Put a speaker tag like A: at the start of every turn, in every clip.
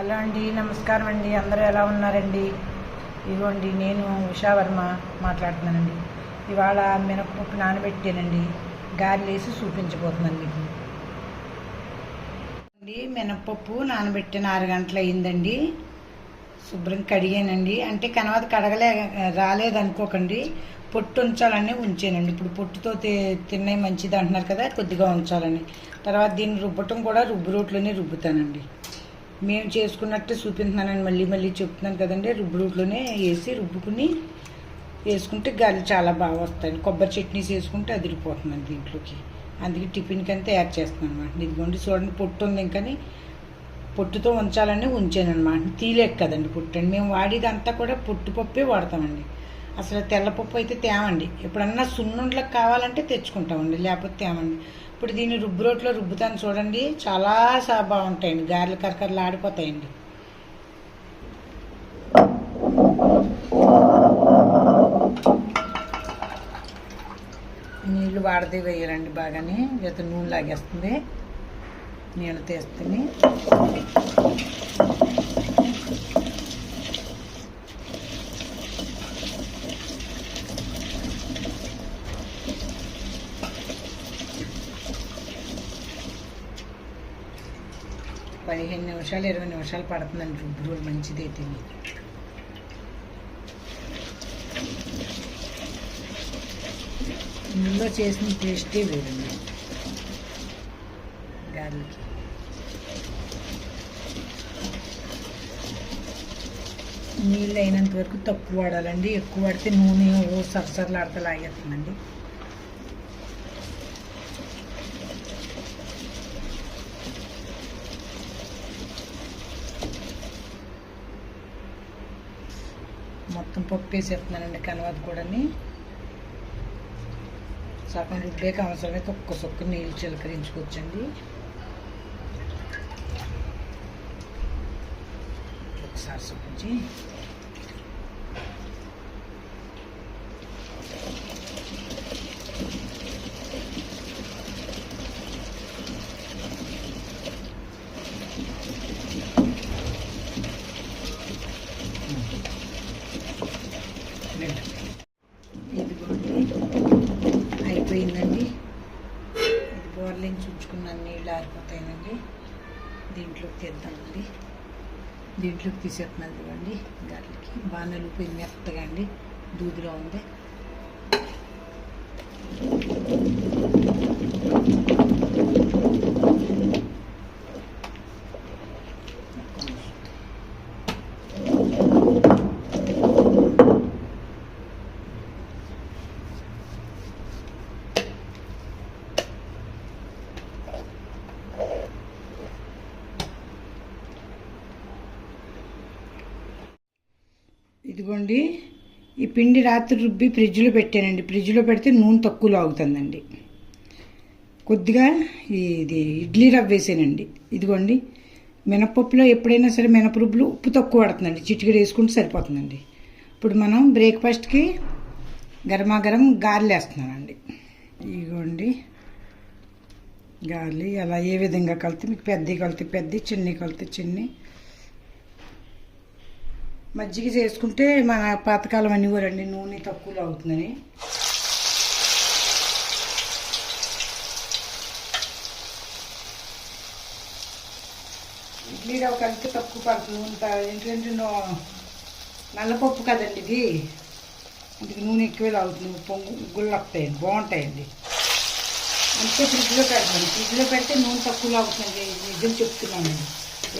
A: Hello అండి నమస్కారం అండి. అందరూ ఎలా ఉన్నారండి? ఇదిగోండి నేను ఉషా వర్మ మాట్లాడుతున్నానండి. ఇవాళ మినపప్పు నానబెట్టానండి. గారెలేసి చూపించబోతున్నాను మీకు. అండి మినపప్పు నానబెట్టిన ఆరు గంటలు అయిందండి శుభ్రం కడిగానండి. అంటే కనవాత కడగలే రాలేదనుకోకండి పొట్టు ఉంచాలని ఉంచానండి. ఇప్పుడు పొట్టుతో తి- తిన్నవి మంచిది అంటున్నారు కదా కొద్దిగా ఉంచాలని. తర్వాత దీన్ని రుబ్బటం కూడా రుబ్బు రోట్లోనే రుబ్బుతానండి. మేము చేసుకున్నట్టు చూపించున్నానని మళ్ళీ మళ్ళీ చెప్తున్నాను కదండి. రుబ్బు రూట్లోనే వేసి రుబ్బుకుని వేసుకుంటే గాలి చాలా బాగా వస్తాయి. కొబ్బరి చట్నీస్ వేసుకుంటే అదిరిపోతుందండి దీంట్లోకి. అందుకే టిఫిన్కి అంతా తయారు చేస్తున్నాను అనమాట ఇదిగోండి చూడండి పొట్టు ఉంది ఇంకని పొట్టుతో ఉంచాలని ఉంచాను అనమాట తీలేక కదండి పొట్టు అండి. మేము వాడేదంతా కూడా పొట్టు పప్పే వాడతామండి. అసలు తెల్లపప్పు అయితే తేమండి. ఎప్పుడన్నా సున్నుండ్లకు కావాలంటే తెచ్చుకుంటామండి. లేకపోతే తేమండి. ఇప్పుడు దీన్ని రుబ్బు రోట్లో రుబ్బుతాను చూడండి. చాలా బాగుంటాయండి. గారెలు కరకరలు ఆడిపోతాయండి. నీళ్ళు వాడదే వేయాలండి బాగానే. లేకపోతే నూనె లాగేస్తుంది. నీళ్ళు తీస్తుంది. పదిహేను నిమిషాలు ఇరవై నిమిషాలు పడుతుందండి రుబ్బురోలు మంచిది అయితే ఇందులో చేసిన టేస్టే వేరండి. గార్లిక్. నీళ్ళు అయినంత వరకు తక్కువ వాడాలండి. ఎక్కువ వాడితే నూనె ఓ సరసరలాడితే లాగేస్తుందండి. మొత్తం పప్పు వేసేస్తున్నానండి కనవత కూడాని. సగం రుబ్బేక అవసరమైతే ఒక్క సొక్క నీళ్ళు చిలకరించుకోవచ్చండి. ఒకసారి చూపించి ఇదిగోండి అయిపోయిందండి. ఇది బోర్లించి ఉంచుకున్న నీళ్ళు ఆరిపోతాయినండి. దీంట్లోకి తీద్దామండి. దీంట్లోకి తీసేస్తున్నాను చూడండి గాలికి బాగా నలిపోయింది మెత్తగా అండి దూదిలో ఉంది. ఇదిగోండి ఈ పిండి రాత్రి రుబ్బి ఫ్రిడ్జ్లో పెట్టానండి. ఫ్రిడ్జ్లో పెడితే నూనె తక్కువ లాగుతుందండి కొద్దిగా ఇది ఇడ్లీ రవ్వ వేసానండి. ఇదిగోండి మినపప్పులో ఎప్పుడైనా సరే మినపరుబ్బులు ఉప్పు తక్కువ పడుతుందండి చిటికెడు వేసుకుంటే సరిపోతుందండి. ఇప్పుడు మనం బ్రేక్ఫాస్ట్కి గరమాగరం గారెలు వేస్తున్నానండి. ఇదిగోండి గాలి అలా ఏ విధంగా కలితే మీకు పెద్దవి కలితే పెద్ద చిన్ని కలితే చిన్ని మజ్జిగ చేసుకుంటే మన పాతకాలం అన్ని కూడా అండి నూనె తక్కువలో అవుతుందని. ఇడ్లీ రవ్వ కలిపితే తక్కువ పడుతుంది నూనె ఏంటంటే నల్లపప్పు కదండి ఇది. ఇంటికి నూనె ఎక్కువే అవుతుంది పొంగు గుళ్ళు బాగుంటాయండి. అంతే ఫ్రిడ్జ్లో పెడతాను. ఫ్రిడ్జ్లో పెడితే నూనె తక్కువలో అవుతుందండి నిజం చెప్తున్నానండి.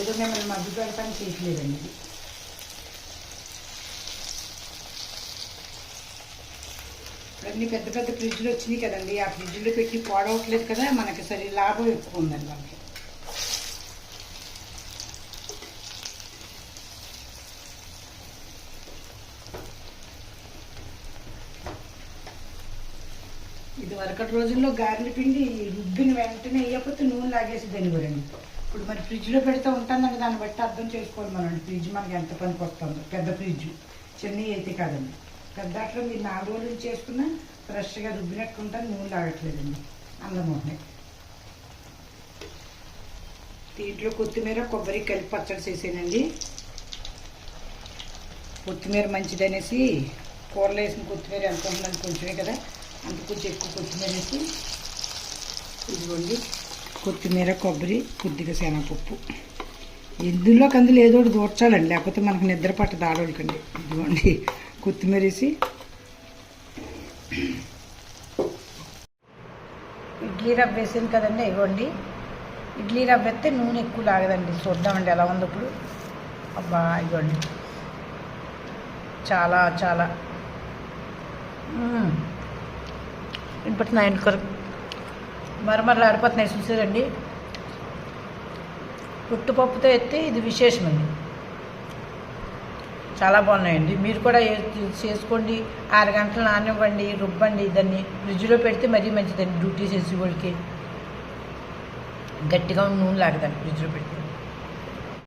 A: ఏదో మిమ్మల్ని మధ్య పెడతాను చేయట్లేదండి. అన్ని పెద్ద పెద్ద ఫ్రిడ్జ్లు వచ్చినాయి కదండి. ఆ ఫ్రిడ్జ్లో పెట్టి పాడవట్లేదు కదా మనకి సరి లాభం ఎక్కువ ఉందండి మనకి ఇది వరకటి రోజుల్లో గారెల పిండి రుబ్బిన వెంటనే వేయకపోతే నూనె లాగేసి దానివ్వరండి ఇప్పుడు మరి ఫ్రిడ్జ్లో పెడితే ఉంటుందండి దాన్ని బట్టి అర్థం చేసుకోవాలి మనం ఫ్రిడ్జ్ మనకి ఎంత పనికి వస్తుందో. పెద్ద ఫ్రిడ్జ్. చిన్నవి అయితే కాదండి. పెద్దట్లో మీరు నాలుగు రోజులు చేసుకున్నా ఫ్రెష్గా రుబ్బినట్టుకుంటా నూనె లాగట్లేదండి అందం ఉన్నాయి దీంట్లో కొత్తిమీర కొబ్బరి కలిపి పచ్చడి చేసానండి. కొత్తిమీర మంచిదనేసి కూరలో వేసిన కొత్తిమీర ఎంత ఉందని కొంచెమే కదా. అంత కొంచెం ఎక్కువ కొత్తిమీర వేసి ఇదిగోండి. కొత్తిమీర కొబ్బరి కొద్దిగా శనగపప్పు. ఇందులో కందులు ఏదో ఒకటి దూర్చాలండి. లేకపోతే మనకు నిద్ర పట్టదు ఆడోళ్ళకండి ఇదిగోండి. కొత్తిమీర వేసి ఇడ్లీ రవ్వ వేసింది కదండి ఇవ్వండి. ఇడ్లీ రవ్వ వేస్తే నూనె ఎక్కువ లాగదండి చూద్దామండి ఎలా ఉంది ఇప్పుడు. అబ్బా ఇవ్వండి. చాలా చాలా. వినిపడుతున్నాయండి వినపడుతున్నాయండి కొరకు మరమరలు ఆడిపోతున్నాయి చూసారండి పుట్టుపప్పుతో ఎత్తే ఇది విశేషమండి. చాలా బాగున్నాయండి. మీరు కూడా చేసుకోండి. ఆరు గంటలు నానివ్వండి రుబ్బండి దాన్ని ఫ్రిడ్జ్లో పెడితే మరీ మంచిదండి. డ్యూటీ చేసే వాళ్ళకి గట్టిగా నూనె లాగదండి ఫ్రిడ్జ్లో పెడితే.